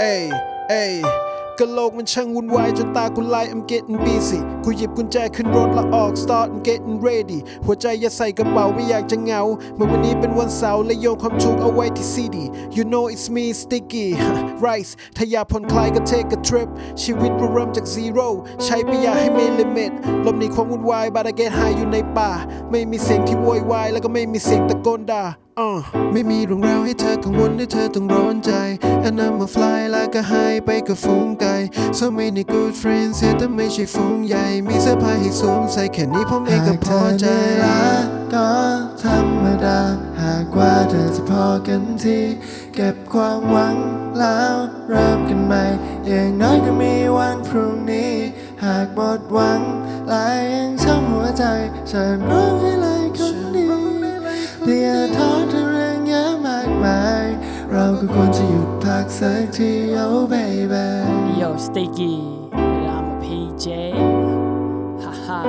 เอ้ยเอ้ยก็โลกมันช่างวุ่นวายจนตากูลาย I'm getting busy กูหยิบกุญแจขึ้นรถแล้วออก start I'm getting ready หัวใจอย่าใส่กระเป๋าไม่อยากจะเหงาเมื่อวันนี้เป็นวันเสาร์และโยนความทุกข์เอาไว้ที่ซีดี You know it's me sticky rice ถ้าอยากผ่อนคลายก็ take a trip ชีวิตเราเริ่มจาก zero ใช้ประหยัดให้ไม่ limit ลมหนีความวุ่นวาย but I get high อยู่ในป่า ไม่มีเสียงที่โวยวายแล้วก็ไม่มีเสียงตะโกนด่าไม่มีเรื่องราวให้เธอกังวลให้เธอต้องร้อนใจ And I'm a fly แล้วก็หายไปกับฝูงไก่ So many good friends เสียแต่ไม่ใช่ฝูงใหญ่ มีเสื้อผ้าให้สวมใส่แค่นี้ผมเองก็พอใจลก็ธรรมดา หากว่าเธอจะพอกันทีเก็บความหวังแล้วเริ่มกันใหม่ อย่างน้อยก็มีวันพรุ่งนี้ หากหมดหวังหลายยังช้ำหัวใจฉันร้องให้ ก็ควรจะหยุดพักสักที oh baby Yo Sticky I'm a PJ ฮ่าฮ่า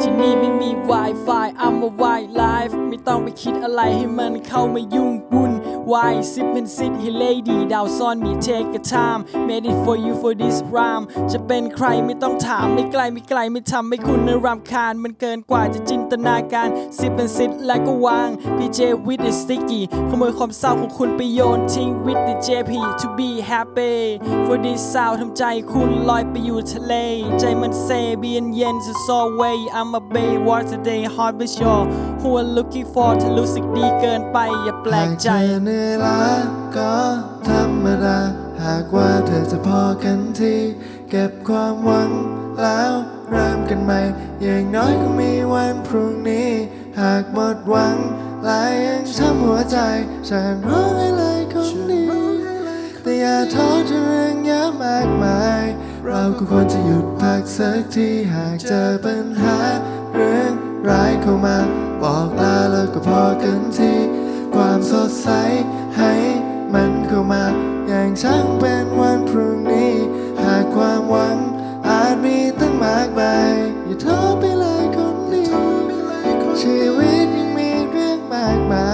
ที่นี่ไม่มี Wi-Fi I'm a wild life ไม่ต้องไปคิดอะไรให้มันเข้ามายุ่งวุ่น วายซิปเป็นซิดให้ lady ดาวซ่อนมี take a time made it for you for this rhyme จะเป็นใครไม่ต้องถาม ไม่ไกลไม่ไกลไม่ทำให้คุณนรำคาญ มันเกินกว่าจะจินตนาการซิปเป็นซิดและก็วาง PJ with the sticky ขโมยความเศร้าของคุณไปโยนทิ้ง with the JP to be happy for this sound ทำใจคุณลอยไปอยู่ทะเล ใจมันเซเบียนเย็น so so way I'm a bay what today hard but sure who are looking for ถ้ารู้สึกดีเกินไปอย่าแปลกใจ หากเธอเหนื่อยล้าก็ธรรมดา หากว่าเธอจะพอกันทีเก็บความหวังแล้วเริ่มกันใหม่ อย่างน้อยก็มีวันพรุ่งนี้ หากหมดหวังหลายยังช้ำหัวใจ ฉันร้องให้เลยคนนี้ แต่อย่าท้อถ้าเรื่องเยอะมากมาย เราก็ควรจะหยุดพักสักทีหากเจอปัญหาเรื่อง ร้ายเข้ามาบอกลาแล้วก็พอกันทีความสดใสให้มันเข้ามา อย่างช่างเป็นวันพรุ่งนี้ หากความหวังอาจมีตั้งมากมายอย่าท้อไปเลยคนดีชีวิตยังมีเรื่องมากมาย